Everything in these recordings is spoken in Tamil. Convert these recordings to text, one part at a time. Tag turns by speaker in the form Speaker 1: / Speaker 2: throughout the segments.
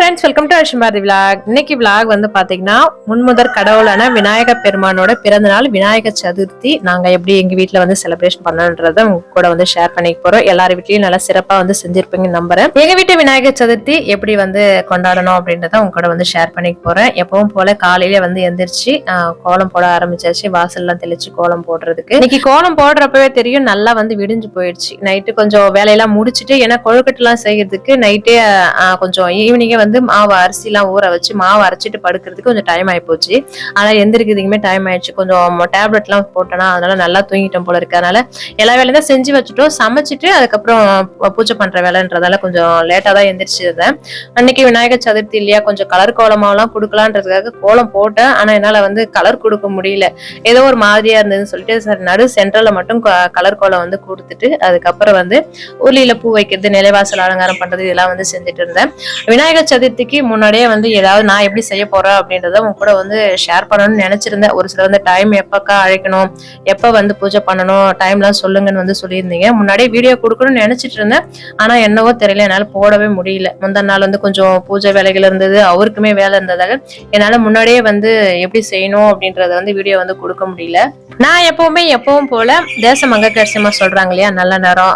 Speaker 1: Friends welcome to Ashmathi vlog இன்னைக்கு விலாக் வந்து பாத்தீங்கன்னா முன்முதற் கடவுளான விநாயக பெருமானோட பிறந்த நாள் விநாயக சதுர்த்தி. நாங்க எப்படி எங்க வீட்டில் வந்து செலிப்ரேஷன் பண்ணன்றத உங்க கூட வந்து ஷேர் பண்ணிக்க போறோம். எல்லார் வீட்லயும் நல்லா சிறப்பா வந்து செஞ்சிருப்பீங்க நம்புறேன். எங்க வீட்டு விநாயகர் சதுர்த்தி எப்படி வந்து கொண்டாடணும் அப்படின்றத உங்க கூட வந்து ஷேர் பண்ணிக்க போறேன். எப்பவும் போல காலையில வந்து எந்திரிச்சு கோலம் போட ஆரம்பிச்சாச்சு. வாசல்லாம் தெளிச்சு கோலம் போடுறதுக்கு. இன்னைக்கு கோலம் போடுறப்பவே தெரியும் நல்லா வந்து விடிஞ்சு போயிடுச்சு. நைட்டு கொஞ்சம் வேலையெல்லாம் முடிச்சிட்டு ஏன்னா கொழுக்கட்டெல்லாம் செய்யறதுக்கு நைட்டே கொஞ்சம் ஈவினிங்கே வந்து மாவு அரிசிலாம் ஊற வச்சு மாவு அரைச்சிட்டு படுக்கிறதுக்கு கொஞ்சம் டைம் ஆகி போச்சு ஆனால் எந்திரிக்கிறதுக்குமே டைம் ஆயிடுச்சு. கொஞ்சம் டேப்லெட்லாம் போட்டோன்னா அதனால நல்லா தூங்கிட்டோம் போல இருக்கு. அதனால எல்லா வேலையும் தான் செஞ்சு வச்சுட்டோம். சமைச்சிட்டு அதுக்கப்புறம் பூஜை பண்ற வேலைன்றதால கொஞ்சம் லேட்டாக தான் எந்திரிச்சிருந்தேன் அன்னைக்கு விநாயகர் சதுர்த்தி இல்லையா? கொஞ்சம் கலர் கோலமாவெல்லாம் கொடுக்கலான்றதுக்காக கோலம் போட்டேன். ஆனால் என்னால் வந்து கலர் கொடுக்க முடியல. ஏதோ ஒரு மாதிரியா இருந்ததுன்னு சொல்லிட்டு சரி நடு சென்ட்ரலில் மட்டும் கலர் கோலம் வந்து கொடுத்துட்டு அதுக்கப்புறம் வந்து உருளியில பூ வைக்கிறது நிலைவாசல் அலங்காரம் பண்றது இதெல்லாம் வந்து செஞ்சுட்டு இருந்தேன். விநாயகர் சதுர்த்திக்கு முன்னாடியே வந்து ஏதாவது நான் எப்படி செய்ய போறேன் அப்படின்றத உங்க கூட வந்து ஷேர் பண்ணணும்னு நினைச்சிருந்தேன். ஒரு சில வந்து டைம் எப்பக்கா அழைக்கணும் எப்ப வந்து பூஜை பண்ணணும் டைம்லாம் சொல்லுங்கன்னு வந்து சொல்லியிருந்தீங்க. முன்னாடியே வீடியோ கொடுக்கணும்னு நினைச்சிட்டு இருந்தேன். ஆனா என்னவோ தெரியல என்னால போடவே முடியல. முந்தா நாள் வந்து கொஞ்சம் பூஜை வேலைகள் இருந்தது அவருக்குமே வேலை இருந்ததால என்னால முன்னாடியே வந்து எப்படி செய்யணும் அப்படின்றத வந்து வீடியோ வந்து கொடுக்க முடியல. நான் எப்பவுமே எப்பவும் போல தேச மங்கக்கரிசமா சொல்றாங்க இல்லையா நல்ல நேரம்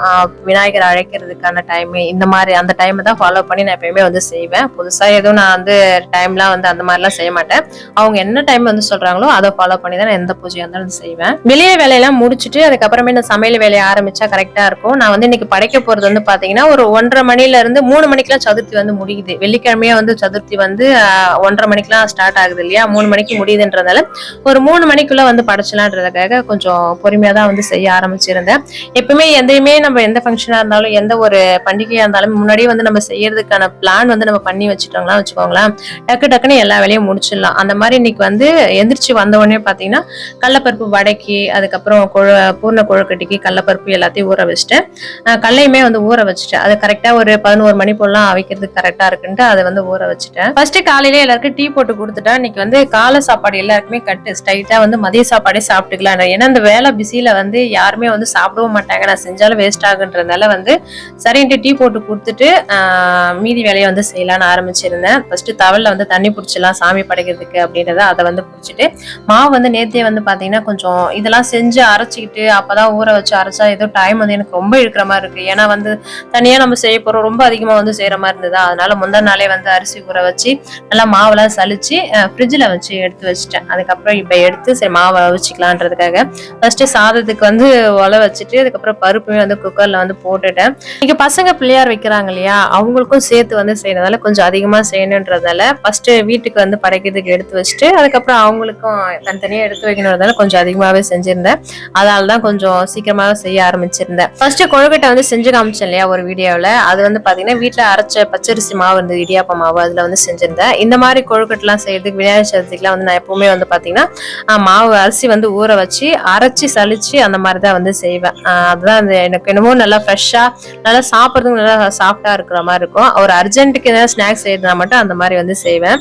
Speaker 1: விநாயகர் அழைக்கிறதுக்கான டைம் இந்த மாதிரி அந்த டைமை தான் ஃபாலோ பண்ணி நான் எப்பயுமே வந்து செய்வேன். புதுசா எதுவும் நான் வந்து டைம்லாம் வந்து அந்த மாதிரிலாம் செய்ய மாட்டேன். அவங்க என்ன டைம் வந்து சொல்றாங்களோ அதை ஃபாலோ பண்ணி தான் நான் எந்த பூஜையாக இருந்தாலும் செய்வேன். வெளியே வேலையெல்லாம் முடிச்சுட்டு அதுக்கப்புறமே இந்த சமையல் வேலையை ஆரம்பிச்சா கரெக்டா இருக்கும். நான் வந்து இன்னைக்கு படைக்க போறது வந்து பாத்தீங்கன்னா ஒரு ஒன்றரை மணில இருந்து மூணு மணிக்கெல்லாம் சதுர்த்தி வந்து முடியுது. வெள்ளிக்கிழமையே வந்து சதுர்த்தி வந்து ஒன்றரை மணிக்கெல்லாம் ஸ்டார்ட் ஆகுது இல்லையா? மூணு மணிக்கு முடியுதுன்றதால ஒரு மூணு மணிக்குள்ள வந்து படைச்சலான்றதுக்காக கொஞ்சம் பொறுமையா தான் வந்து செய்ய ஆரம்பிச்சிருந்தேன். எப்பவுமே எதையுமே நம்ம எந்த ஃபங்க்ஷனா இருந்தாலும் எந்த ஒரு பண்டிகையா இருந்தாலும் முன்னாடியே வந்து நம்ம செய்யறதுக்கான பிளான் வந்து நம்ம பண்ணி வச்சுட்டோங்களா வச்சுக்கோங்களேன். டக்கு டக்குன்னு எல்லா வேலையும் முடிச்சிடலாம். அந்த மாதிரி இன்னைக்கு வந்து எந்திரிச்சு வந்த உடனே பார்த்தீங்கன்னா கடலப்பருப்பு வடைக்கு அதுக்கப்புறம் கொழு பூர்ண கொழுக்கட்டிக்கு கடலப்பருப்பு எல்லாத்தையும் ஊற வச்சுட்டேன் அஹ் கடலையுமே வந்து ஊற வச்சுட்டேன் அது கரெக்டாக ஒரு பதினோரு மணி போலாம் அவைக்கிறதுக்கு கரெக்டாக இருக்குன்ட்டு அதை வந்து ஊற வச்சுட்டேன். ஃபர்ஸ்ட் காலையில எல்லாருக்கும் டீ போட்டு கொடுத்துட்டா இன்னைக்கு வந்து காலை சாப்பாடு எல்லாருக்குமே கட்டு. ஸ்ட்ரைட்டாக வந்து மதிய சாப்பாடே சாப்பிட்டுக்கலாம் ஏன்னா இந்த வேலை பிஸியில் வந்து யாருமே வந்து சாப்பிடவும் மாட்டாங்க. நான் செஞ்சாலும் வேஸ்ட் ஆகுன்றதால வந்து சரின்ட்டு டீ போட்டு கொடுத்துட்டு மீதி வேலையை வந்து பண்ண ஆரம்பிச்சிருந்தேன். ஃபர்ஸ்ட் தவலில் வந்து தண்ணி பிடிச்சிடலாம் சாமி படைக்கிறதுக்கு அப்படின்றத அதை வந்து பிடிச்சிட்டு மாவு வந்து நேற்றே வந்து பார்த்தீங்கன்னா கொஞ்சம் இதெல்லாம் செஞ்சு அரைச்சிக்கிட்டு அப்பதான் ஊற வச்சு அரைச்சா ஏதோ டைம் வந்து எனக்கு ரொம்ப இழுக்கிற மாதிரி இருக்கு. ஏன்னா வந்து தனியாக நம்ம செய்ய போகிறோம் ரொம்ப அதிகமாக வந்து செய்கிற மாதிரி இருந்ததா. அதனால முந்தின நாளே வந்து அரிசி ஊற வச்சு நல்லா மாவெல்லாம் சலிச்சு ஃப்ரிட்ஜில் வச்சு எடுத்து வச்சுட்டேன். அதுக்கப்புறம் இப்போ எடுத்து சரி மாவை வச்சுக்கலான்றதுக்காக ஃபர்ஸ்ட்டு சாதத்துக்கு வந்து உலை வச்சுட்டு அதுக்கப்புறம் பருப்புமே வந்து குக்கரில் வந்து போட்டுட்டேன். இங்கே பசங்க பிள்ளையார் வைக்கிறாங்க இல்லையா அவங்களுக்கும் சேர்த்து வந்து செய்யறதால கொஞ்சம் கொஞ்சம் அதிகமாக செய்யணுன்றதால ஃபஸ்ட்டு வீட்டுக்கு வந்து படைக்கிறதுக்கு எடுத்து வச்சுட்டு அதுக்கப்புறம் அவங்களுக்கும் தனித்தனியாக எடுத்து வைக்கணுன்றதால கொஞ்சம் அதிகமாகவே செஞ்சிருந்தேன். அதனால தான் கொஞ்சம் சீக்கிரமாக செய்ய ஆரம்பிச்சிருந்தேன். ஃபஸ்ட்டு கொழுக்கட்டை வந்து செஞ்சு காமிச்சேன் இல்லையா ஒரு வீடியோவில் அது வந்து பார்த்தீங்கன்னா வீட்டில் அரைச்ச பச்சரிசி மாவு இருந்தது இடியாப்ப மாவு அதில் வந்து செஞ்சிருந்தேன். இந்த மாதிரி கொழுக்கட்டெலாம் செய்யறதுக்கு விநாயகர் சதுர்த்திக்குலாம் வந்து நான் எப்பவுமே வந்து பார்த்தீங்கன்னா மாவு அரிசி வந்து ஊற வச்சு அரைச்சி சலிச்சு அந்த மாதிரி தான் வந்து செய்வேன். அதுதான் அந்த எனக்கு என்னமோ நல்லா ஃப்ரெஷ்ஷாக நல்லா சாப்பிட்றதுக்கு நல்லா சாஃப்டாக இருக்கிற மாதிரி இருக்கும். ஒரு அர்ஜென்ட்டுக்கு ஏதாவது ஸ்நாக்ஸ் செய்யறதுனா மட்டும் அந்த மாதிரி வந்து செய்வேன்.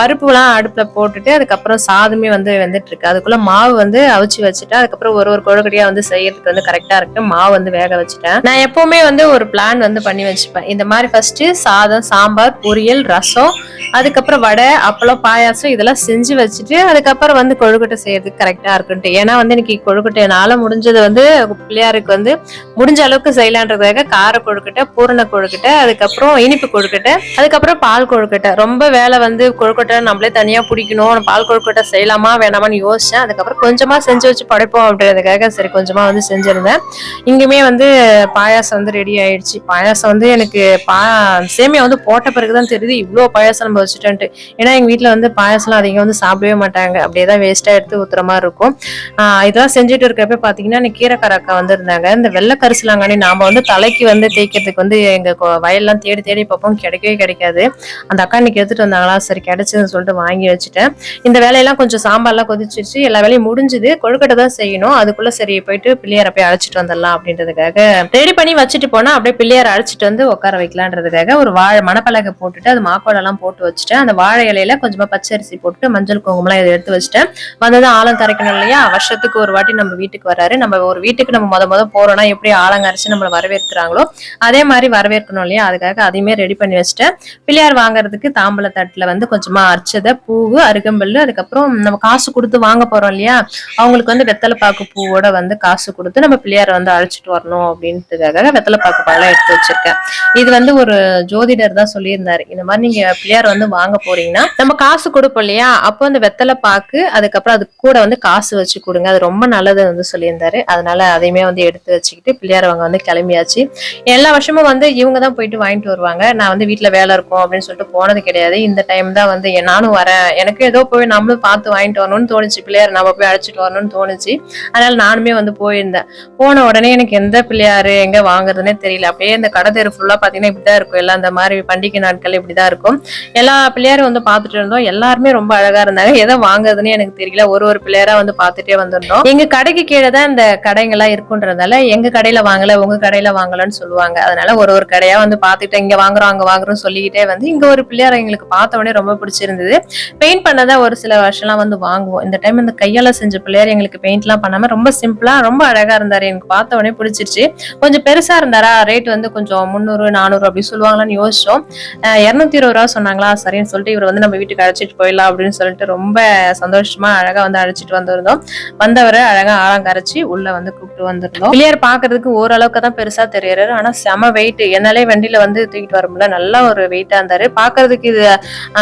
Speaker 1: பருப்புலாம் அடுப்பில் போட்டுட்டு அதுக்கப்புறம் சாதமே வந்து வெந்துட்டு இருக்கு அதுக்குள்ள மாவு வந்து அவிச்சு வச்சுட்டு அதுக்கப்புறம் ஒரு ஒரு கொழுக்கடியாக வந்து செய்யறதுக்கு வந்து கரெக்டாக இருக்கு. மாவு வந்து வேக வச்சுட்டேன். நான் எப்பவுமே வந்து ஒரு பிளான் வந்து பண்ணி வச்சுப்பேன். இந்த மாதிரி ஃபர்ஸ்ட் சாதம் சாம்பார் பொரியல் ரசம் அதுக்கப்புறம் வடை அப்பளம் பாயாசம் இதெல்லாம் செஞ்சு வச்சுட்டு அதுக்கப்புறம் வந்து கொழுக்கட்டை செய்யறதுக்கு கரெக்டா இருக்குன்ட்டு. ஏன்னா வந்து இன்னைக்கு கொழுக்கட்டை முடிஞ்சது வந்து பிள்ளையாருக்கு வந்து முடிஞ்ச அளவுக்கு செய்யலான்றதுக்காக கார கொழுக்கட்டை பூரண கொழுக்கட்டை அதுக்கப்புறம் இனிப்பு கொழுக்கட்டை அதுக்கப்புறம் பால் கொழுக்கட்டை. ரொம்ப வேலை வந்து கொழுக்கட்டை நம்மளே தனியா பிடிக்கணும். பால் கொழுக்கட்டை செய்யலாமா வேணாமான்னு யோசிச்சேன். அதுக்கப்புறம் கொஞ்சமா செஞ்சு வச்சு படைப்போம் அப்படின்றதுக்காக சரி கொஞ்சமா வந்து செஞ்சிருந்தேன். இங்குமே வந்து பாயாசம் வந்து ரெடி ஆயிடுச்சு. பாயாசம் வந்து எனக்கு பா சேமியா வந்து போட்ட பிறகுதான் தெரியுது. இவ்வளோ பாயாசம் நம்ம வச்சுட்டோன்ட்டு. ஏன்னா எங்க வீட்டில் வந்து பாயாசம்லாம் அதிகம் வந்து சாப்பிடவே மாட்டாங்க. அப்படியே தான் வேஸ்டா எடுத்து ஊத்துற மாதிரி இருக்கும். இதெல்லாம் செஞ்சுட்டு இருக்கப்ப பாத்தீங்கன்னா இன்னைக்கு கீரைக்கார அக்கா வந்துருந்தாங்க. இந்த வெள்ளை கரிசலாங்கண்ணி நாம வந்து தலைக்கு வந்து தேய்க்கிறதுக்கு வந்து எங்க வயல்லாம் தேடி தேடி பார்ப்போம். கிடைக்கவே கிடைக்காது. அந்த அக்கா இன்னைக்கு எடுத்துட்டு வந்தாங்களா? சரி கிடைச்சதுன்னு சொல்லிட்டு வாங்கி வச்சுட்டேன். இந்த வேலையெல்லாம் கொஞ்சம் சாம்பார்லாம் கொதிச்சிருச்சு. எல்லா வேலையும் முடிஞ்சுது. கொழுக்கட்டை தான் செய்யணும். அதுக்குள்ள சரி போயிட்டு பிள்ளையார போய் அழைச்சிட்டு வந்துடலாம் அப்படின்றதுக்காக ரெடி பண்ணி வச்சுட்டு போனா அப்படியே பிள்ளையார அழைச்சிட்டு வந்து உட்கார வைக்கலான்றதுக்காக ஒரு வாழை மணப்பலகை போட்டுட்டு அது மாக்கோடெல்லாம் போட்டு வச்சுட்டேன். அந்த வாழை இலையில கொஞ்சமா பச்சரிசி போட்டு மஞ்சள் குங்குமம்லாம் இதை எடுத்து வச்சுட்டேன். வந்ததும் ஆழம் கரைக்கணும் இல்லையா? வருஷத்துக்கு ஒரு வாட்டி நம்ம வீட்டுக்கு வராரு. நம்ம ஒரு வீட்டுக்கு நம்ம முத முத போறோம்னா எப்படி ஆழங்கரைச்சு நம்மளை வரவேற்கிறாங்களோ அதே மாதிரி வரவேற்கணும் இல்லையா? அதுக்காக அதையுமே ரெடி பண்ணி வச்சுட்டேன். பிள்ளையார் வாங்குறதுக்கு தாம்பல தட்டுல வந்து கொஞ்சமா அர்ச்சதை பூவு அருகம்பல்லு அதுக்கப்புறம் நம்ம காசு கொடுத்து வாங்க போறோம் இல்லையா? அவங்களுக்கு வந்து வெத்தலை பாக்கு பூவோட வந்து காசு கொடுத்து நம்ம பிள்ளையார வந்து அழைச்சிட்டு வரணும் அப்படின்றதுக்காக வெத்தலை பாக்கு பழம் எடுத்து வச்சிருக்கேன். இது வந்து ஒரு ஜோதிடர் தான் சொல்லியிருந்தாரு. இந்த மாதிரி நீங்க பிள்ளையார் வந்து வாங்க போறீங்கன்னா நம்ம காசு கொடுப்போம் இல்லையா? அப்போ அந்த வெத்தலை பாக்கு அதுக்கப்புறம் அது கூட வந்து காசு வச்சு கொடுங்க. அது ரொம்ப நல்லது வந்து சொல்லியிருந்தாரு. அதனால அதையுமே வந்து எடுத்து வச்சுக்கிட்டு பிள்ளையார் அவங்க வந்து கிளம்பியாச்சு. எல்லா வருஷமும் வந்து இவங்க தான் போயிட்டு வாங்கிட்டு வருவாங்க. நான் வந்து வீட்டுல வேலை இருக்கும் அப்படின்னு சொல்லிட்டு போனது கிடையாது. இந்த டைம் தான் வந்து நானும் வரேன். எனக்கு ஏதோ போய் நம்மளும் பார்த்து வாங்கிட்டு வரணும்னு தோணுச்சு. பிள்ளையார் நம்ம போய் அழைச்சிட்டு வரணும்னு தோணுச்சு. அதனால நானுமே வந்து போயிருந்தேன். போன உடனே எனக்கு எந்த பிள்ளையாரு எங்க வாங்குறதுனே தெரியல. அப்படியே இந்த கடை தெரு ஃபுல்லா பாத்தீங்கன்னா இப்படிதான் இருக்கும். எல்லாம் இந்த மாதிரி பண்டிகை நாட்கள் இப்படிதான் இருக்கும். எல்லா பிள்ளையாரும் வந்து பார்த்துட்டு இருந்தோம். எல்லாருமே ரொம்ப அழகா இருந்தாங்க. எதை வாங்குறதுன்னு எனக்கு தெரியல. ஒரு ஒரு பிள்ளையாரா வந்து பார்த்துட்டே வந்திருந்தோம். எங்க கடைக்கு கீழே தான் இந்த கடைங்கெல்லாம் இருக்குன்றதால எங்க கடையில வாங்கல உங்க கடையில வாங்கலன்னு சொல்லுவாங்க. அதனால ஒரு ஒரு கடையா வந்து பார்த்துட்டு இங்க வாங்குறோம் அங்க வாங்குறோம் சொல்லிக்கிட்டே வந்து இங்க ஒரு பிள்ளையாரை எங்களுக்கு பார்த்த உடனே ரொம்ப பிடிச்சிருந்தது. பெயிண்ட் பண்ணதான் ஒரு சில வருஷம்லாம் வந்து வாங்குவோம். இந்த டைம் இந்த கையால செஞ்ச பிள்ளையார் எங்களுக்கு பெயிண்ட்லாம் பண்ணாம ரொம்ப சிம்பிளா ரொம்ப அழகா இருந்தாரு. எனக்கு பார்த்த உடனே பிடிச்சிருச்சு. கொஞ்சம் பெருசா இருந்தாரா? ரேட் வந்து கொஞ்சம் முந்நூறு நானூறு அப்படி சொல்லுவாங்களான்னு யோசிச்சோம். இரநூத்தி இருபது ரூபா சொன்னாங்களா? சரின்னு சொல்லிட்டு இவர் வந்து நம்ம வீட்டுக்கு அழைச்சிட்டு போயிடலாம் அப்படின்னு சொல்லிட்டு ரொம்ப சந்தோஷமா அழகா வந்து அழைச்சிட்டு வந்திருந்தோம். வந்தவரை அழகா ஆழம் கரைச்சி உள்ள வந்து கூப்பிட்டு வந்திருந்தோம். பிள்ளையார் பாக்குறதுக்கு ஓரளவுக்கு தான் பெருசா தெரியறாரு. ஆனா செம வெயிட் என்னாலே வண்டியில வந்து தூக்கிட்டு வர முடியல. நல்ல ஒரு வெயிட்டா இருந்தாரு. பாக்குறதுக்கு இது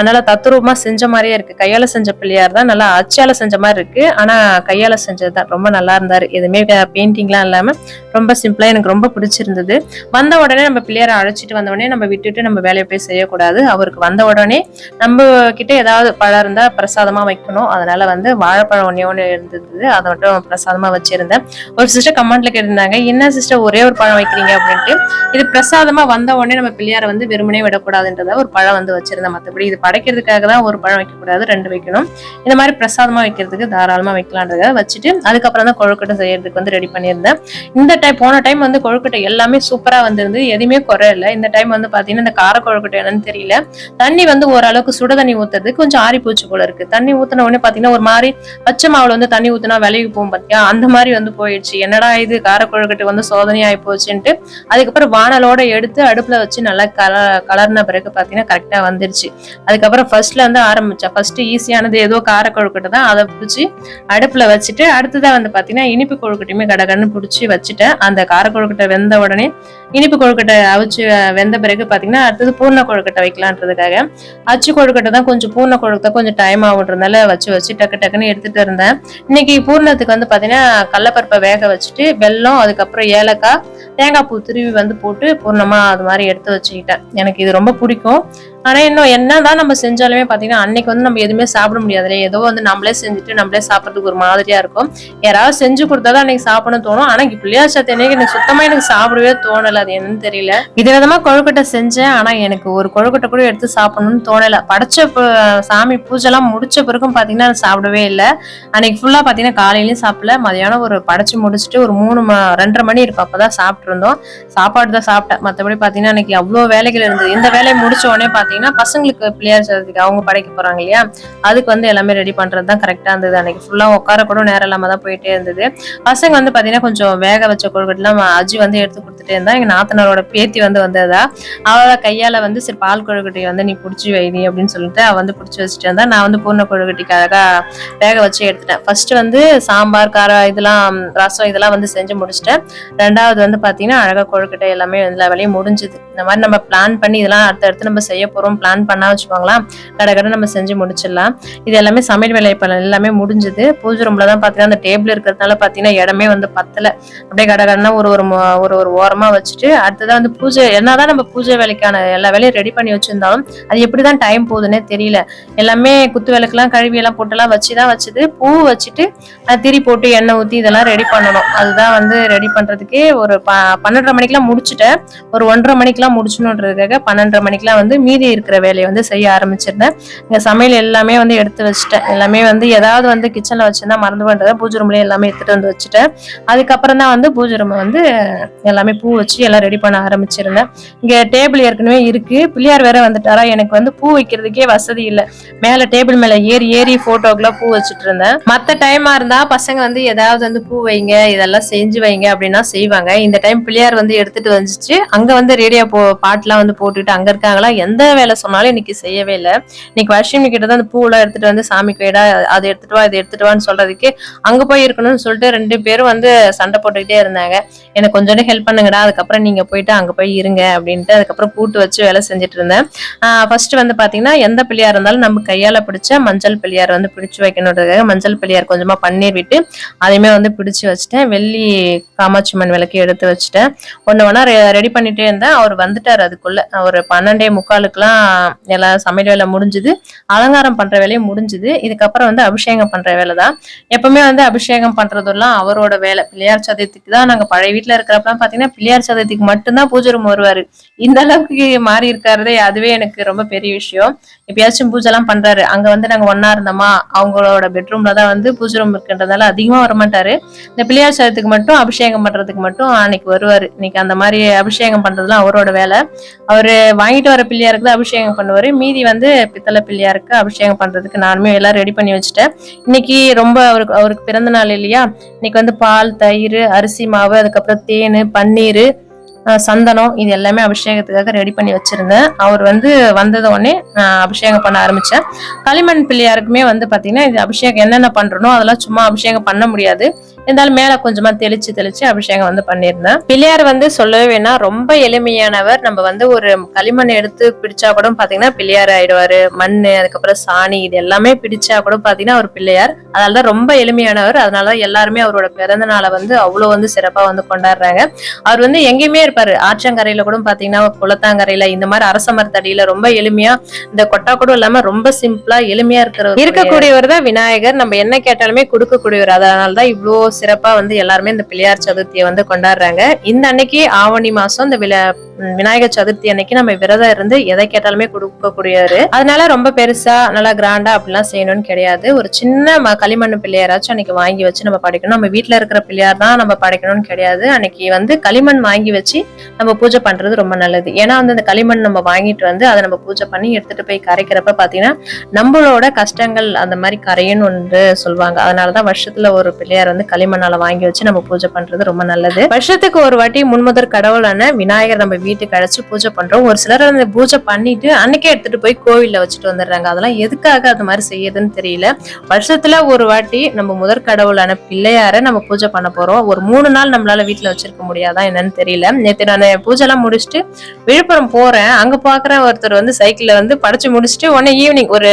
Speaker 1: நல்லா தத்துரூபமா செஞ்ச மாதிரியே இருக்கு. கையால செஞ்ச பிள்ளையார் தான் நல்லா அச்சால செஞ்ச மாதிரி இருக்கு. ஆனா கையால செஞ்சது தான். ரொம்ப நல்லா இருந்தாரு. எதுவுமே பெயிண்டிங்லாம் இல்லாம ரொம்ப சிம்பிளா எனக்கு ரொம்ப பிடிச்சிருந்தது. வந்த உடனே நம்ம பிள்ளையாரை அழைச்சிட்டு வந்த உடனே நம்ம விட்டுட்டு நம்ம வேலையை போய் செய்யக்கூடாது. அவருக்கு வந்த உடனே நம்ம கிட்ட ஏதாவது பழம் இருந்தா பிரசாதமா வைக்கணும். அதனால வந்து வாழைப்பழம் ஒன்றே ஒன்று இருந்தது. அதை மட்டும் பிரசாதமா வச்சிருந்தேன். ஒரு சிஸ்டர் கமெண்ட்ல கேட்டிருந்தாங்க என்ன சிஸ்டர் ஒரே ஒரு பழம் வைக்கிறீங்க? அப்படின்ட்டு. இது பிரசாதமா வந்த உடனே நம்ம பிள்ளையாரை வந்து வெறுமனே விடக்கூடாதுன்றதா ஒரு பழம் வந்து வச்சிருந்தேன் மத்தபடி. இது படைக்கிறதுக்காக தான் ஒரு பழம் வைக்கக்கூடாது ரெண்டு வைக்கணும். இந்த மாதிரி பிரசாதமா வைக்கிறதுக்கு தாராளமா வைக்கலான்றத வச்சுட்டு அதுக்கப்புறம் தான் கொழுக்கட்டை செய்யறதுக்கு வந்து ரெடி பண்ணியிருந்தேன். இந்த டைம் போன டைம் வந்து கொழுக்கட்டை எல்லாமே சூப்பரா வந்திருந்து எதுவுமே குறை இல்லை இந்த டைம் வந்து பாத்தீங்கன்னா இந்த கார கொழுக்கட்டை என்னன்னு தெரியல. தண்ணி வந்து ஓரளவுக்கு சுட தண்ணி ஊத்துறது கொஞ்சம் ஆறி பூச்சி போல இருக்கு. தண்ணி ஊத்துன உடனே பாத்தீங்கன்னா ஒரு மாதிரி பச்சை மாவுல வந்து தண்ணி ஊத்துனா விலைக்கு போகும் பார்த்தியா அந்த மாதிரி வந்து போயிடுச்சு. என்னடா இது? கார கொழுக்கட்டை வந்து சோதனை ஆகி போச்சுன்ட்டு அதுக்கப்புறம் வானலோட எடுத்து அடுப்புல வச்சு நல்லா கல கலர்ன பிறகு பாத்தீங்கன்னா கரெக்டா வந்துருச்சு. அதுக்கப்புறம் ஃபர்ஸ்ட்ல வந்து ஆரம்பிச்சேன் ஃபர்ஸ்ட் ஈஸியானது ஏதோ கார கொழுக்கட்டை தான். அதை பிடிச்சி அடுப்பில் வச்சுட்டு அடுத்ததாக வந்து பார்த்தீங்கன்னா இனிப்பு கொழுக்கட்டையுமே கடகடன்னு பிடிச்சி வச்சுட்டேன். அந்த கார கொழுக்கட்டை வெந்த உடனே இனிப்பு கொழுக்கட்டை அவிச்சு வெந்த பிறகு பார்த்தீங்கன்னா அடுத்தது பூர்ண கொழுக்கட்டை வைக்கலான்றதுக்காக அச்சு கொழுக்கட்டை தான் கொஞ்சம் பூர்ண கொழுக்கட்டை கொஞ்சம் டைம் ஆகுன்றதுனால வச்சு வச்சு டக்கு டக்குன்னு எடுத்துட்டு இருந்தேன். இன்னைக்கு பூர்ணத்துக்கு வந்து பார்த்தீங்கன்னா கடலப்பருப்பை வேக வச்சுட்டு வெல்லம் அதுக்கப்புறம் ஏலக்காய் தேங்காய் பூ திருவி வந்து போட்டு பூர்ணமாக அது மாதிரி எடுத்து வச்சுக்கிட்டேன். எனக்கு இது ரொம்ப பிடிக்கும். ஆனா இன்னும் என்னதான் நம்ம செஞ்சாலுமே பாத்தீங்கன்னா அன்னைக்கு வந்து நம்ம எதுவுமே சாப்பிட முடியாதுல்ல. ஏதோ வந்து நம்மளே செஞ்சுட்டு நம்மளே சாப்பிட்றதுக்கு ஒரு மாதிரியா இருக்கும். யாராவது செஞ்சு கொடுத்தாதான் அன்னைக்கு சாப்பிடணும் தோணும். ஆனா இங்க பிள்ளையார் சத்து அன்னைக்கு எனக்கு சுத்தமா எனக்கு சாப்பிடவே தோணல. அது என்னன்னு தெரியல. விதவிதமாக கொழுக்கட்டை செஞ்சேன். ஆனா எனக்கு ஒரு கொழுக்கட்டை கூட எடுத்து சாப்பிடணும்னு தோணல. படைச்ச ப- சாமி பூஜை எல்லாம் முடிச்ச பிறகும் பாத்தீங்கன்னா சாப்பிடவே இல்லை. அன்னைக்கு ஃபுல்லா பாத்தீங்கன்னா காலையிலயும் சாப்பிடல. மதியானம் ஒரு படைச்சு முடிச்சுட்டு ஒரு மூணு ம ரெண்டரை மணி இருக்கும் அப்பதான் சாப்பிட்டு இருந்தோம் சாப்பாடு தான் சாப்பிட்டேன். மத்தபடி பாத்தீங்கன்னா அன்னைக்கு அவ்வளோ வேலைகள் இருந்தது. இந்த வேலையை முடிச்ச உடனே பாத்தீங்கன்னா பசங்களுக்கு பிள்ளையார் சதுர்த்திக்கு அவங்க படைக்க போறாங்க இல்லையா? அதுக்கு வந்து எல்லாமே ரெடி பண்றது தான் கரெக்டா இருந்தது. அன்னைக்கு ஃபுல்லா உட்கார கூட நேரம் இல்லாம தான் போயிட்டே இருந்தது. பசங்க வந்து பாத்தீங்கன்னா கொஞ்சம் வேக வச்ச கொழுக்கட்டெல்லாம் அஜி வந்து எடுத்து கொடுத்துட்டே இருந்தா எங்க நாத்தனாரோட பேத்தி வந்து வந்ததா? அவளோட கையால வந்து சரி பால் கொழுக்கட்டையை வந்து நீ புடிச்சு வைதி அப்படின்னு சொல்லிட்டு அவ வந்து புடிச்சு வச்சுட்டு இருந்தா. நான் வந்து பூர்ண கொழுக்கட்டைக்காக வேக வச்சு எடுத்துட்டேன். ஃபர்ஸ்ட் வந்து சாம்பார் காரம் இதெல்லாம் ரசம் இதெல்லாம் வந்து செஞ்சு முடிச்சிட்டேன். ரெண்டாவது வந்து பாத்தீங்கன்னா அழகா கொழுக்கட்டை எல்லாமே எல்லா வேலையும் முடிஞ்சுது. இந்த மாதிரி நம்ம பிளான் பண்ணி இதெல்லாம் அடுத்தடுத்து நம்ம செய்ய போகிறோம் பிளான் பண்ணா வச்சுக்கோங்களேன். கடை கடை நம்ம செஞ்சு முடிச்சிடலாம். இது எல்லாமே சமையல் வேலை எல்லாமே முடிஞ்சுது. பூஜை ரூம்ல தான் பார்த்தீங்கன்னா அந்த டேபிள் இருக்கிறதுனால பார்த்தீங்கன்னா இடமே வந்து பத்தல. அப்படியே கடை கடைனா ஒரு ஒரு ஒரு ஒரு ஓரமா வச்சுட்டு அடுத்ததான் வந்து பூஜை என்னதான் நம்ம பூஜை வேலைக்கான எல்லா வேலையும் ரெடி பண்ணி வச்சிருந்தாலும் அது எப்படிதான் டைம் போகுதுன்னே தெரியல. எல்லாமே குத்து விளக்குலாம் கழுவி எல்லாம் போட்டுலாம் வச்சுதான் வச்சுது. பூ வச்சுட்டு அது திரி போட்டு எண்ணெய் ஊத்தி இதெல்லாம் ரெடி பண்ணணும். அதுதான் வந்து ரெடி பண்றதுக்கே ஒரு ப பன்னெண்டரை மணிக்கெல்லாம் முடிச்சுட்டேன். ஒரு ஒன்றரை மணிக்கெல்லாம் முடிச்சணுன்றதுக்காக பன்னெண்டரை மணிக்கெல்லாம் வந்து மீதி இருக்கிற வேலையை வந்து செய்ய ஆரம்பிச்சிருந்தேன். இங்கே சமையல் எல்லாமே வந்து எடுத்து வச்சுட்டேன். எல்லாமே வந்து ஏதாவது வந்து கிச்சனில் வச்சிருந்தா மறந்து பண்ணுறதை பூஜை ரூம்லேயே எல்லாமே எடுத்துகிட்டு வந்து வச்சுட்டேன். அதுக்கப்புறம் தான் வந்து பூஜை ரூம் வந்து எல்லாமே பூ வச்சு எல்லாம் ரெடி பண்ண ஆரம்பிச்சிருந்தேன். இங்கே டேபிள் ஏற்கனவே இருக்குது பிள்ளையார் வேற வந்துட்டாரா? எனக்கு வந்து பூ வைக்கிறதுக்கே வசதி இல்லை. மேலே டேபிள் மேலே ஏறி ஏறி ஃபோட்டோக்கெல்லாம் பூ வச்சுட்டு இருந்தேன். மற்ற டைமாக இருந்தால் பசங்க வந்து ஏதாவது வந்து பூ வைங்க இதெல்லாம் செஞ்சு வைங்க அப்படின்னா செய்வாங்க. இந்த டைம் பிள்ளையார் வந்து எடுத்துகிட்டு வந்துச்சு. அங்கே வந்து ரேடியோ போ பாட்டுலாம் வந்து போட்டுக்கிட்டு அங்கே இருக்காங்களா? எந்த வேலை சொன்னாலும் இன்னைக்கு செய்யவே இல்லை. இன்னைக்கு வர்ஷினி கிட்ட தான் அந்த பூவெல்லாம் எடுத்துட்டு வந்து சாமிக்கு கைடா அதை எடுத்துட்டு வா இதை எடுத்துட்டு வான்னு சொல்றதுக்கு அங்க போய் இருக்கணும்னு சொல்லிட்டு ரெண்டு பேரும் வந்து சண்டை போட்டுக்கிட்டே இருந்தாங்க. எனக்கு கொஞ்சோண்டு ஹெல்ப் பண்ணுங்கடா அதுக்கப்புறம் நீங்க போயிட்டு அங்க போய் இருங்க அப்படின்ட்டு அதுக்கப்புறம் கூட்டு வச்சு வேலை செஞ்சுட்டு இருந்தேன். ஃபர்ஸ்ட் வந்து பாத்தீங்கன்னா எந்த பிள்ளையா இருந்தாலும் நம்ம கையால பிடிச்ச மஞ்சள் பிள்ளையார் வந்து பிடிச்சு வைக்கணுன்றதுக்காக மஞ்சள் பிள்ளையார் கொஞ்சமா பன்னீர் விட்டு அதையுமே வந்து பிடிச்சு வச்சுட்டேன். வெள்ளி காமாட்சி மண் விளக்கு எடுத்து வச்சுட்டேன். ஒன்று ஒன்றா ரெடி பண்ணிட்டே இருந்தேன். அவர் வந்துட்டார் அதுக்குள்ள. ஒரு பன்னெண்டே முக்காலுக்குலாம் எல்லாம் சமையல் வேலை முடிஞ்சுது. அலங்காரம் பண்ற வேலையும் முடிஞ்சுது. இதுக்கப்புறம் வந்து அபிஷேகம் பண்ற வேலை தான் எப்பவுமே வந்து அபிஷேகம் பண்றதெல்லாம் அவரோட வேலை. பிள்ளையார் சதுர்த்திக்கு தான் நாங்க பழைய வீட்டுல இருக்கிறப்பலாம் பாத்தீங்கன்னா பிள்ளையார் சதுர்த்திக்கு மட்டும்தான் பூஜை ரூம் வருவாரு. இந்த அளவுக்கு மாறி இருக்காருதே அதுவே எனக்கு ரொம்ப பெரிய விஷயம். எப்பயாச்சும் பூஜை எல்லாம் பண்றாரு. அங்க வந்து நாங்க ஒன்னா இருந்தோமா அவங்களோட பெட்ரூம்ல தான் வந்து பூஜை ரூம் இருக்குன்றதால அதிகமா வரமாட்டாரு. இந்த பிள்ளையார் சதுரத்துக்கு மட்டும் அபிஷேகம் பண்றதுக்கு மட்டும் அன்னைக்கு வருவாரு. இன்னைக்கு அந்த மாதிரி அபிஷேகம் பண்றதுலாம் அவரோட வேலை. அவரு வாங்கிட்டு வர பிள்ளையாருக்கு அபிஷேகம் பண்ணுவாரு. மீதி வந்து பித்தளை பிள்ளையாருக்கு அபிஷேகம் பண்றதுக்கு நானுமே எல்லாம் ரெடி பண்ணி வச்சுட்டேன். இன்னைக்கு ரொம்ப அவருக்கு அவருக்கு பிறந்த நாள் இல்லையா? இன்னைக்கு வந்து பால் தயிர் அரிசி மாவு அதுக்கப்புறம் தேன் பன்னீர் சந்தனம் இது எல்லாமே அபிஷேகத்துக்காக ரெடி பண்ணி வச்சிருந்தேன். அவர் வந்து வந்ததோடனே நான் அபிஷேகம் பண்ண ஆரம்பிச்சேன். களிமண் பிள்ளையாருக்குமே வந்து பாத்தீங்கன்னா இது அபிஷேகம் என்னென்ன பண்றனோ அதெல்லாம் சும்மா அபிஷேகம் பண்ண முடியாது. இருந்தாலும் மேல கொஞ்சமா தெளிச்சு தெளிச்சு அபிஷேகம் வந்து பண்ணியிருந்தேன். பிள்ளையார் வந்து சொல்லவே வேணாம். ரொம்ப எளிமையானவர். நம்ம வந்து ஒரு களிமண் எடுத்து பிடிச்சா கூட பாத்தீங்கன்னா பிள்ளையார் ஆயிடுவாரு. மண்ணு அதுக்கப்புறம் சாணி இது எல்லாமே பிடிச்சா கூட பாத்தீங்கன்னா அவர் பிள்ளையார். அதனாலதான் ரொம்ப எளிமையானவர். அதனாலதான் எல்லாருமே அவரோட பிறந்த நாளை வந்து அவ்வளவு வந்து சிறப்பா வந்து கொண்டாடுறாங்க. அவர் வந்து எங்கேயுமே இருப்பாரு. ஆற்றங்கரையில கூட பாத்தீங்கன்னா குளத்தாங்கரையில இந்த மாதிரி அரச மரத்தடியில ரொம்ப எளிமையா இந்த கொட்டா கூட இல்லாம ரொம்ப சிம்பிளா எளிமையா இருக்கிற இருக்கக்கூடியவர் தான் விநாயகர். நம்ம என்ன கேட்டாலுமே கொடுக்கக்கூடியவர். அதனாலதான் இவ்வளோ சிறப்பா வந்து எல்லாருமே இந்த பிள்ளையார் சதுர்த்தியை வந்து கொண்டாடுறாங்க. இந்த அன்னைக்கு ஆவணி மாசம் இந்த விழா விநாயகர் சதுர்த்தி அன்னைக்கு நம்ம விரதம் இருந்து எதை கேட்டாலுமே கொடுக்கக்கூடியவர். அதனால ரொம்ப பெருசா நல்லா கிராண்டா அப்படிலாம் செய்யணும்னு கிடையாது. ஒரு சின்ன ம- களிமண் பிள்ளையாராச்சும் அன்னைக்கு வாங்கி வச்சு நம்ம படைக்கணும். நம்ம வீட்டில் இருக்கிற பிள்ளையார் தான் நம்ம படைக்கணும்னு கிடையாது. அன்னைக்கு வந்து களிமண் வாங்கி வச்சு நம்ம பூஜை பண்றது ரொம்ப நல்லது. ஏன்னா வந்து அந்த களிமண் நம்ம வாங்கிட்டு வந்து அதை நம்ம பூஜை பண்ணி எடுத்துட்டு போய் கரைக்கிறப்ப பாத்தீங்கன்னா நம்மளோட கஷ்டங்கள் அந்த மாதிரி கரையணும்னு சொல்லுவாங்க. அதனாலதான் வருஷத்துல ஒரு பிள்ளையார் வந்து களிமண்ணால வாங்கி வச்சு நம்ம பூஜை பண்றது ரொம்ப நல்லது. வருஷத்துக்கு ஒரு வாட்டி முன்முதற் கடவுளான விநாயகர் நம்ம வீட்டுக்கு அழைச்சு பூஜை பண்றோம். ஒரு சிலர் அந்த பூஜை பண்ணிட்டு அன்னைக்கே எடுத்துட்டு போய் கோவில்ல வச்சுட்டு வந்துடுறாங்க. அதெல்லாம் எதுக்காக அது மாதிரி செய்யுதுன்னு தெரியல. வருஷத்துல ஒரு வாட்டி நம்ம முதற் கடவுளான பிள்ளையார நம்ம பூஜை பண்ண போறோம். ஒரு மூணு நாள் நம்மளால வீட்டுல வச்சிருக்க முடியாதா என்னன்னு தெரியல. நேத்து நான் பூஜை எல்லாம் முடிச்சுட்டு விழுப்புரம் போறேன். அங்க பாக்குற ஒருத்தர் வந்து சைக்கிள்ல வந்து படைச்சு முடிச்சுட்டு உடனே ஈவினிங் ஒரு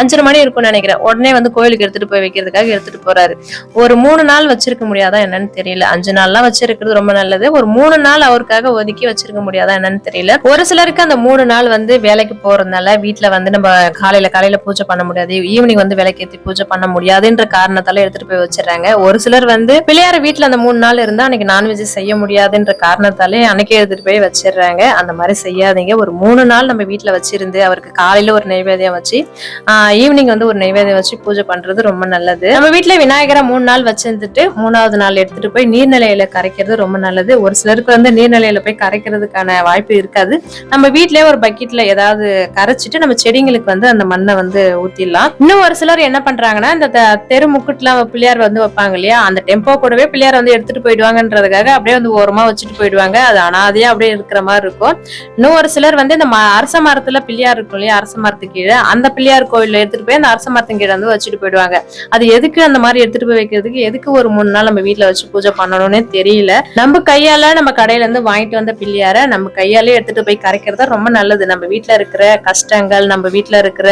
Speaker 1: அஞ்சரை மணி இருக்கும்னு நினைக்கிறேன். உடனே வந்து கோயிலுக்கு எடுத்துட்டு போய் வைக்கிறதுக்காக எடுத்துட்டு போறாரு. ஒரு மூணு நாள் வச்சிருக்க முடியாதா என்னன்னு தெரியல. அஞ்சு நாள்லாம் வச்சிருக்கிறது ரொம்ப நல்லது. ஒரு மூணு நாள் அவருக்காக ஒதுக்கி வச்சிருக்க முடியாதா என்னன்னு தெரியல. ஒரு சிலருக்கு அந்த மூணு நாள் வந்து வேலைக்கு போறதுனால வீட்டுல வந்து நம்ம காலையில காலையில பூஜை பண்ண முடியாது. ஈவினிங் வந்து விளக்கேத்தி பூஜை பண்ண முடியாதுன்ற காரணத்தால எடுத்துட்டு போய் வச்சிடறாங்க ஒரு சிலர் வந்து பிள்ளையார வீட்டுல அந்த மூணு நாள் இருந்தா அன்னைக்கு நான்வெஜ் செய்ய முடியாதுன்ற காரணத்தாலே அன்னைக்கே எடுத்துட்டு போய் வச்சிடுறாங்க அந்த மாதிரி செய்யாதீங்க. ஒரு மூணு நாள் நம்ம வீட்டுல வச்சிருந்து அவருக்கு காலையில ஒரு நைவேத்தியம் வச்சு ஈவினிங் வந்து ஒரு நைவேத்தியம் வச்சு பூஜை பண்றது ரொம்ப நல்லது. நம்ம வீட்டுல விநாயகரை மூணு நாள் வச்சிருந்துட்டு மூணாவது நாள் எடுத்துட்டு போய் நீர்நிலையில கரைக்கிறது ரொம்ப நல்லது. ஒரு சிலருக்கு வந்து நீர்நிலையில போய் கரைக்கிறதுக்கான வாய்ப்பு இருக்காது. நம்ம வீட்லயே ஒரு பக்கெட்ல ஏதாவது கரைச்சிட்டு நம்ம செடிங்களுக்கு வந்து அந்த மண்ணை வந்து ஊத்திடலாம். இன்னும் ஒரு சிலர் என்ன பண்றாங்கன்னா இந்த தெரு முக்குட்டுலாம் பிள்ளையார் வந்து வைப்பாங்க இல்லையா? அந்த டெம்போ கூடவே பிள்ளையார் வந்து எடுத்துட்டு போயிடுவாங்கன்றதுக்காக அப்படியே வந்து ஓரமா வச்சுட்டு போயிடுவாங்க. அது அனாதையா அப்படியே இருக்கிற மாதிரி இருக்கும். இன்னும் ஒரு சிலர் வந்து இந்த ம- அரச மரத்துல பிள்ளையார் இருக்கும் இல்லையா? அரச மரத்து கீழே அந்த பிள்ளையார் கோயில்ல எடுத்துட்டு போய் அந்த அரச மரத்தின் கீழே வந்து வச்சுட்டு போயிடுவாங்க. அது எதுக்கு அந்த மாதிரி எடுத்துட்டு போய் வைக்கிறதுக்கு? எதுக்கு ஒரு மூணு நாள் நம்ம வீட்டில் வச்சு பூஜை பண்ணணும்னே தெரியல. நம்ம கையால நம்ம கடையில இருந்து வாங்கிட்டு வந்த பிள்ளையார நம்ம கையாலே எடுத்துட்டு போய் கரைக்கிறது ரொம்ப நல்லது. நம்ம வீட்டில் இருக்கிற கஷ்டங்கள் நம்ம வீட்டில் இருக்கிற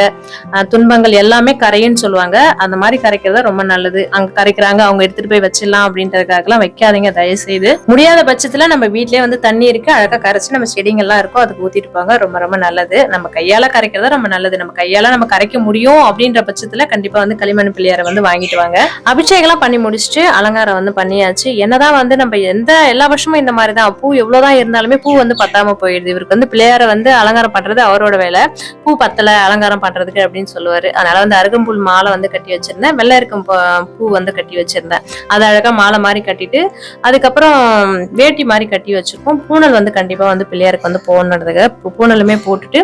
Speaker 1: துன்பங்கள் எல்லாமே கரையுன்னு சொல்லுவாங்க. அந்த மாதிரி கரைக்கிறது ரொம்ப நல்லது. அங்க கரைக்கிறாங்க அவங்க எடுத்துட்டு போய் வச்சிடலாம் அப்படின்றதுக்காகலாம் வைக்காதீங்க. தயவு செய்து முடியாத பட்சத்துல நம்ம வீட்லயே வந்து தண்ணி இருக்கு அழகா கரைச்சு நம்ம செடிங்கள்லாம் இருக்கோ அதுக்கு ஊத்திட்டு போங்க. ரொம்ப ரொம்ப நல்லது. நம்ம கையால கரைக்கிறது ரொம்ப நல்லது. நம்ம கையால நம்ம கரைக்க முடியும் அப்படின்ற பட்சத்துல கண்டிப்பா வந்து களிமண் பிள்ளையாரை வந்து வாங்கிட்டு வாங்க. அபிஷேகம்லாம் பண்ணி முடிச்சுட்டு அலங்காரம் வந்து பண்ணியாச்சு. என்னதான் வந்து நம்ம எந்த எல்லா வருஷமும் இந்த மாதிரி தான் பூ எவ்வளவுதான் இருந்தாலுமே பூ வந்து பத்தாம போயிடுது. இவருக்கு வந்து பிள்ளையார வந்து அலங்காரம் பண்றது அவரோட வேலை. பூ பத்தல அலங்காரம் பண்றதுக்கு அப்படின்னு சொல்லுவாரு. அதனால வந்து அருகம்புல் மாலை வந்து கட்டி வச்சிருந்தேன். வெள்ளை இருக்கும் பூ வந்து கட்டி வச்சிருந்தேன். அதை அழகா மாலை மாதிரி கட்டிட்டு அதுக்கப்புறம் வேட்டி மாதிரி கட்டி வச்சிருக்கோம். பூனல் வந்து கண்டிப்பா வந்து பிள்ளையாருக்கு வந்து போடணுன்றதுக்கு பூனலுமே போட்டுட்டு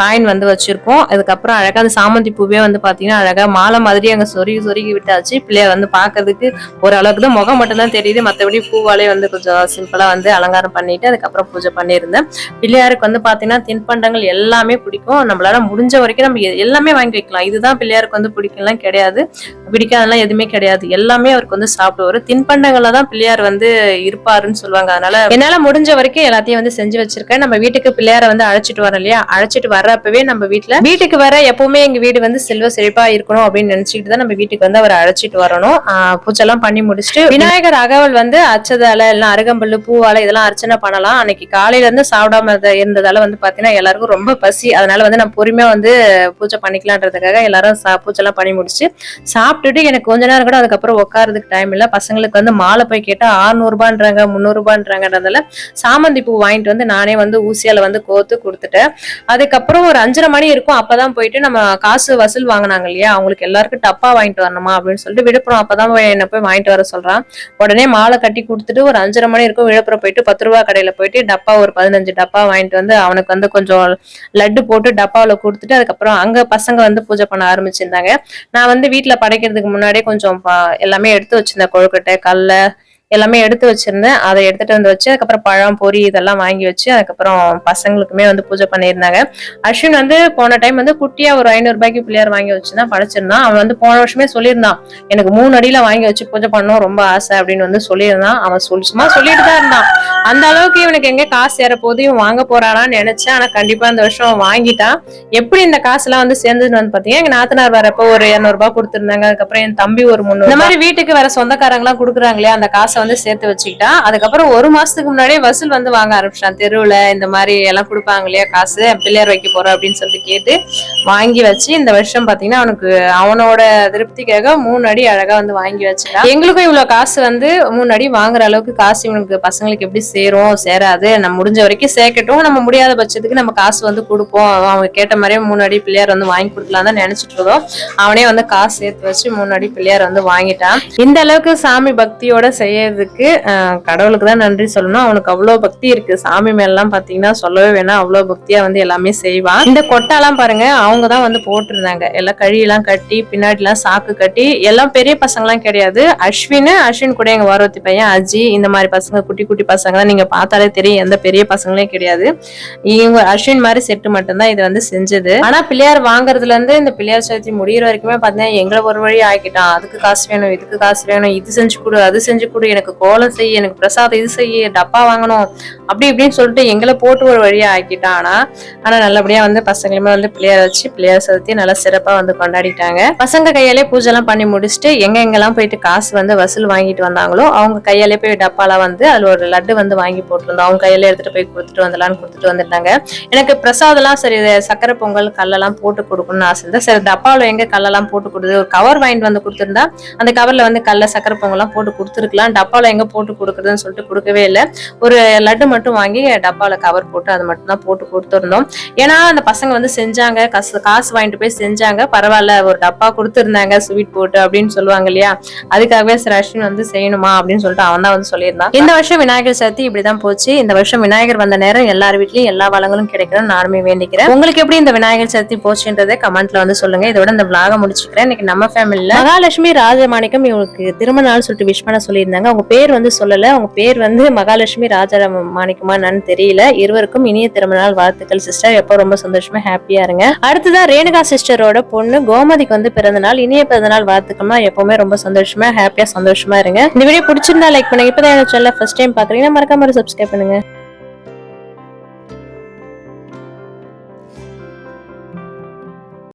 Speaker 1: காயின் வந்து வச்சிருக்கோம். அதுக்கப்புறம் அழகா அந்த சாமந்தி பூவே வந்து பாத்தீங்கன்னா அழகா மாலை மாதிரி அங்க சொருகி சொருகி விட்டாச்சு. பிள்ளையார் வந்து பாக்குறதுக்கு ஓரளவுக்கு தான் முகம் மட்டும் தான் தெரியுது. மத்தபடி பூவாலே வந்து கொஞ்சம் சிம்பிளா வந்து அலங்காரம் பண்ணிட்டு அதுக்கப்புறம் பூஜை பண்ணியிருந்தேன். பிள்ளையாருக்கு வந்து பாத்தீங்கன்னா தின்பண்டங்கள் எல்லாமே பிடிக்கும். நம்மளால முடிஞ்ச வரைக்கும் நம்ம எல்லாமே வாங்கி வைக்கலாம். இதுதான் பிள்ளையாருக்கு வந்து பிடிக்கலாம் கிடையாது. பிடிக்காதெல்லாம் எதுவுமே கிடையாது. எல்லாமே அவருக்கு வந்து சாப்பிடுவாரு தின்பண்டங்கள்ல தான் பிள்ளையார் வந்து இருப்பாருன்னு சொல்லுவாங்க. அதனால என்னால முடிஞ்ச வரைக்கும் எல்லாத்தையும் வந்து செஞ்சு வச்சிருக்கேன். நம்ம வீட்டுக்கு பிள்ளையாரை வந்து அழைச்சிட்டு வரோம் இல்லையா? அழைச்சிட்டு வர்றப்பவே நம்ம வீட்டுல வீட்டுக்கு வர எப்பவுமே எங்க வீடு வந்து செல்வ செழிப்பாக இருக்கணும் அப்படின்னு நினச்சிக்கிட்டு தான் நம்ம வீட்டுக்கு வந்து அவரை அழைச்சிட்டு வரணும். ஆஹ் எல்லாம் பண்ணி முடிச்சுட்டு விநாயகர் அகவல் வந்து அச்சதால எல்லாம் அருகம்புல்லு பூவால இதெல்லாம் அர்ச்சனை பண்ணலாம். அன்னைக்கு காலையில இருந்து சாப்பிடாம இருந்ததால வந்து பாத்தீங்கன்னா எல்லாருக்கும் ரொம்ப பசி. அதனால வந்து நான் பொறுமையா வந்து பூஜை பண்ணிக்கலான்றதுக்காக எல்லாரும் சா- எல்லாம் பண்ணி முடிச்சு சாப்பிட்டுட்டு எனக்கு கொஞ்ச நேரம் கூட அதுக்கப்புறம் உட்காரதுக்கு டைம் இல்லை. பசங்களுக்கு வந்து மாலை போய் கேட்டா 600 ரூபான்றாங்க முந்நூறு சாமந்தி பூ வாங்கிட்டு வந்து நானே வந்து ஊசியால வந்து கோத்து கொடுத்துட்டேன். அதுக்கப்புறம் ஒரு அஞ்சரை மணி இருக்கும். அப்பதான் போயிட்டு நம்ம காசு வசூல் வாங்கினாங்க இல்லையா? அவங்களுக்கு எல்லாருக்கும் டப்பா வாங்கிட்டு வரணுமா அப்படின்னு சொல்லிட்டு விழுப்புரம் அப்பதான் என்ன போய் வாங்கிட்டு வர சொல்றான். உடனே மாலை கட்டி கொடுத்துட்டு ஒரு அஞ்சரை மணி இருக்கும் விழுப்புரம் போயிட்டு பத்து ரூபா கடையில போயிட்டு டப்பா ஒரு பதினஞ்சு டப்பா வாங்கிட்டு வந்து அவனுக்கு வந்து கொஞ்சம் லட்டு போட்டு டப்பாவில் கொடுத்துட்டு அதுக்கப்புறம் அங்க பசங்க வந்து பூஜை பண்ண ஆரம்பிச்சிருந்தாங்க. நான் வந்து வீட்டில் படைக்கிறதுக்கு முன்னாடியே கொஞ்சம் எல்லாமே எடுத்து வச்சிருந்தேன். கொழுக்கட்டை கல்லை எல்லாமே எடுத்து வச்சிருந்தேன். அதை எடுத்துட்டு வந்து வச்சு அதுக்கப்புறம் பழம் பொரி இதெல்லாம் வாங்கி வச்சு அதுக்கப்புறம் பசங்களுக்குமே வந்து பூஜை பண்ணியிருந்தாங்க. அஸ்வின் வந்து போன டைம் வந்து குட்டியா ஒரு ஐநூறு ரூபாய்க்கு பிள்ளையார் வாங்கி வச்சுதான் படைச்சிருந்தான். அவன் வந்து போன வருஷமே சொல்லியிருந்தான். எனக்கு மூணு அடியில வாங்கி வச்சு பூஜை பண்ணணும் ரொம்ப ஆசை அப்படின்னு வந்து சொல்லியிருந்தான். அவன் சொல்லி சும்மா சொல்லிட்டு தான் இருந்தான். அந்த அளவுக்கு இவனுக்கு எங்க காசு ஏற போது இவன் வாங்க போறானான்னு நினைச்சேன். ஆனா கண்டிப்பா இந்த வருஷம் வாங்கிட்டான். எப்படி இந்த காசுலாம் வந்து சேர்ந்ததுன்னு வந்து பாத்தீங்கன்னா எங்க நாத்தனார் வரப்போ ஒரு இருநூறு ரூபாய் கொடுத்திருந்தாங்க. அதுக்கப்புறம் என் தம்பி ஒரு முந்நூறு இந்த மாதிரி வீட்டுக்கு வர சொந்தக்காரங்க எல்லாம் கொடுக்குறாங்க இல்லையா? அந்த காசை வந்து சேர்த்து வச்சுக்கிட்டான் அதுக்கப்புறம் ஒரு மாசத்துக்கு முன்னாடியே வசூல் வந்து வாங்க ஆரம்பிச்சிட்டான். தெருவில் இந்த மாதிரி எல்லாம் கொடுப்பாங்க இல்லையா காசு பிள்ளையார் வைக்க போறோம் அப்படின்னு சொல்லிட்டு கேட்டு வாங்கி வச்சு இந்த வருஷம் பாத்தீங்கன்னா அவனுக்கு அவனோட திருப்திக்காக மூணு அடி அழகா வந்து வாங்கி வச்சுட்டான் எங்களுக்கும் இவ்வளவு காசு வந்து மூணு அடி வாங்குற அளவுக்கு காசு இவனுக்கு பசங்களுக்கு எப்படி சேரும் சேராது. நம்ம முடிஞ்ச வரைக்கும் சேர்க்கட்டும். நம்ம முடியாத பட்சத்துக்கு நம்ம காசு வந்து கொடுப்போம். அவங்க கேட்ட மாதிரியே மூணு அடி பிள்ளையார் வந்து வாங்கி கொடுக்கலாம் தான் நினைச்சிட்டு இருந்தோம். அவனே வந்து காசு சேர்த்து வச்சு மூணு அடி பிள்ளையார் வந்து வாங்கிட்டான். இந்த அளவுக்கு சாமி பக்தியோட செய்ய ஆஹ், கடவுளுக்கு தான் நன்றி சொல்லணும். அவனுக்கு அவ்வளோ பக்தி இருக்கு. சாமி மேலாம் பார்த்தீங்கன்னா சொல்லவே வேணாம் அவ்வளோ பக்தியா வந்து எல்லாமே செய்வான் இந்த கொட்டாலாம் பாருங்க அவங்க தான் வந்து போட்டிருந்தாங்க. எல்லாம் கழியெல்லாம் கட்டி பின்னாடிலாம் சாக்கு கட்டி எல்லாம் பெரிய பசங்கலாம் கிடையாது. அஸ்வின் அஸ்வின் கூட எங்க வாரவத்தி பையன் அஜி இந்த மாதிரி பசங்க குட்டி குட்டி பசங்க தான் நீங்க பார்த்தாலே தெரியும். எந்த பெரிய பசங்களே கிடையாது. இவங்க அஸ்வின் மாதிரி செட்டு மட்டும்தான் இது வந்து செஞ்சது. ஆனா பிள்ளையார் வாங்குறதுல இருந்து இந்த பிள்ளையார் சதுர்த்தி முடியிற வரைக்குமே பாத்தீங்கன்னா எங்களை ஒரு வழி ஆக்கிட்டான். அதுக்கு காசு வேணும் இதுக்கு காசு வேணும் இது செஞ்சு கொடு அது செஞ்சு கொடு எனக்கு கோலம் செய்ய எனக்கு பிரசாதம் இது செய்ய டப்பா வாங்கணும். அப்படி இப்படின்னு சொல்லிட்டு எங்களை போட்டு ஒரு வழியா ஆக்கிட்டான் ஆனா ஆனா நல்லபடியா வந்து பசங்களுமே வந்து பிள்ளையார் வச்சு பிள்ளையார் சதுர்த்தி நல்லா சிறப்பா வந்து கொண்டாடிட்டாங்க. பசங்க கையாலே பூஜை எல்லாம் பண்ணி முடிச்சுட்டு எங்க எங்கெல்லாம் போயிட்டு காசு வந்து வசூல் வாங்கிட்டு வந்தாங்களோ அவங்க கையாலே போய் டப்பாலாம் வந்து அதுல ஒரு லட்டு வந்து வாங்கி போட்டிருந்தோம். அவங்க கையில எடுத்துட்டு போய் கொடுத்துட்டு வந்துடலாம்னு கொடுத்துட்டு வந்துட்டாங்க. எனக்கு பிரசாதம்லாம் சரி சக்கரை பொங்கல் கல்லெல்லாம் போட்டு கொடுக்கணும்னு ஆசை இருந்தா சரி டப்பாவில் எங்க கல்லெல்லாம் போட்டு கொடுத்து ஒரு கவர் வாங்கிட்டு வந்து கொடுத்துருந்தா அந்த கவர்ல வந்து கல்ல சக்கரை பொங்கல்லாம் போட்டு கொடுத்துருக்கலாம். டப்பாவில் எங்க போட்டு கொடுக்குறதுன்னு சொல்லிட்டு கொடுக்கவே இல்லை. ஒரு லட்டு மட்டும் வாங்கி டப்பாவில் கவர் போட்டு அது மட்டும் தான் போட்டு கொடுத்துருந்தோம். ஏன்னா அந்த பசங்க வந்து செஞ்சாங்க. காசு காசு வாங்கிட்டு போய் செஞ்சாங்க. பரவாயில்ல ஒரு டப்பா கொடுத்துருந்தாங்க ஸ்வீட் போட்டு அப்படின்னு சொல்லுவாங்க இல்லையா? அதுக்காகவே சார் அஸ்வின் வந்து செய்யணுமா அப்படின்னு சொல்லிட்டு அவன் தான் வந்து சொல்லியிருந்தான். இந்த வருஷம் விநாயகர் சதுர்த்தி இப்படிதான் போச்சு. இந்த வருஷம் விநாயகர் வந்த நேரம் எல்லார் வீட்லயும் எல்லா வளங்களும் கிடைக்கணும் நானுமே வேண்டிக்கிறேன். உங்களுக்கு எப்படி இந்த விநாயகர் சதுர்த்தி போச்சுன்றதை கமெண்ட்ல வந்து சொல்லுங்க. இதோட இந்த vlog-அ முடிச்சுக்கிறேன். இன்னைக்கு நம்ம ஃபேமிலியில மகாலட்சுமி ராஜமாணிக்கம் இவங்களுக்கு திருமண நாள் சொல்லிட்டு விஷ் பண்ண சொல்லியிருந்தாங்க. அவங்க பேர் வந்து சொல்லலை. அவங்க பேர் வந்து மகாலட்சுமி ராஜ மாணிக்கமா என்னன்னு தெரியல. இருவருக்கும் இனிய திருமண நாள் வாழ்த்துக்கள் சிஸ்டர் எப்போ ரொம்ப சந்தோஷமா ஹாப்பியா இருங்க. அடுத்ததான் ரேணுகா சிஸ்டரோட பொண்ணு கோமதிக்கு வந்து பிறந்த நாள் இனிய பிறந்த நாள் வாழ்த்துக்கள்னா எப்பவுமே ரொம்ப சந்தோஷமா ஹாப்பியா சந்தோஷமா இருங்க. இந்த வீடியோ பிடிச்சிருந்தா லைக் பண்ணுங்க. இப்பதான் என்ன சேனல் ஃபர்ஸ்ட் டைம் பாக்குறீங்கன்னா மறக்காம சப்ஸ்கிரைப் பண்ணுங்க.